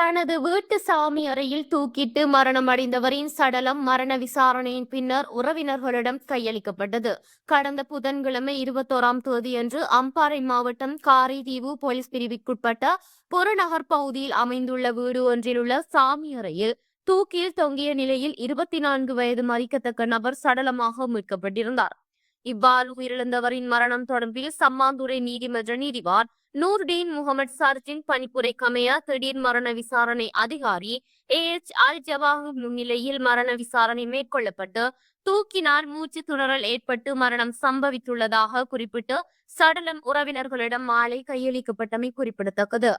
தனது வீட்டு சாமி அறையில் தூக்கிட்டு மரணம் அடைந்தவரின் சடலம் மரண விசாரணையின் பின்னர் உறவினர்களிடம் கையளிக்கப்பட்டது. கடந்த புதன்கிழமை இருபத்தோராம் தேதியன்று அம்பாறை மாவட்டம் காரைதீவு போலீஸ் பிரிவுக்குட்பட்ட புறநகர் பகுதியில் அமைந்துள்ள வீடு ஒன்றில் உள்ள சாமி அறையில் தூக்கில் தொங்கிய நிலையில் இருபத்தி நான்கு வயது மறிக்கத்தக்க நபர் சடலமாக மீட்கப்பட்டிருந்தார். இவ்வாறு உயிரிழந்தவரின் மரணம் தொடர்பில் சம்மாந்துறை நீதிமன்ற நீதிவான் நூர்டீன் முகமது சர்ஜின் கமையா திடீர் மரண விசாரணை அதிகாரி ஏ எச் அல் ஜவாஹர் முன்னிலையில் மரண விசாரணை மேற்கொள்ளப்பட்டு தூக்கினால் மூச்சு துணறல் ஏற்பட்டு மரணம் சம்பவித்துள்ளதாக குறிப்பிட்டு சடலம் உறவினர்களிடம் மாலை கையளிக்கப்பட்டமை குறிப்பிடத்தக்கது.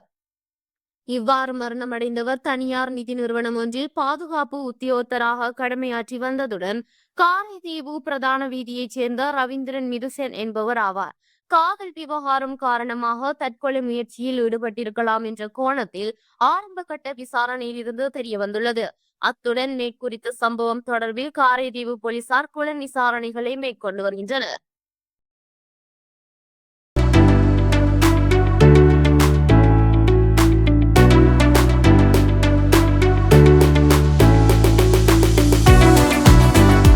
இவ்வாறு மரணமடைந்தவர் தனியார் நிதி நிறுவனம் ஒன்றில் பாதுகாப்பு உத்தியோகத்தராக கடமையாற்றி வந்ததுடன் காரைதீவு பிரதான வீதியைச் சேர்ந்த ரவீந்திரன் மிதுசென் என்பவர் ஆவார். காதல் விவகாரம் காரணமாக தற்கொலை முயற்சியில் ஈடுபட்டிருக்கலாம் என்ற கோணத்தில் ஆரம்ப கட்ட விசாரணையில் இருந்து தெரிய வந்துள்ளது அத்துடன் மேற்குறித்த சம்பவம் தொடர்பில் காரைதீவு போலீசார் குல விசாரணைகளை மேற்கொண்டு வருகின்றனர்.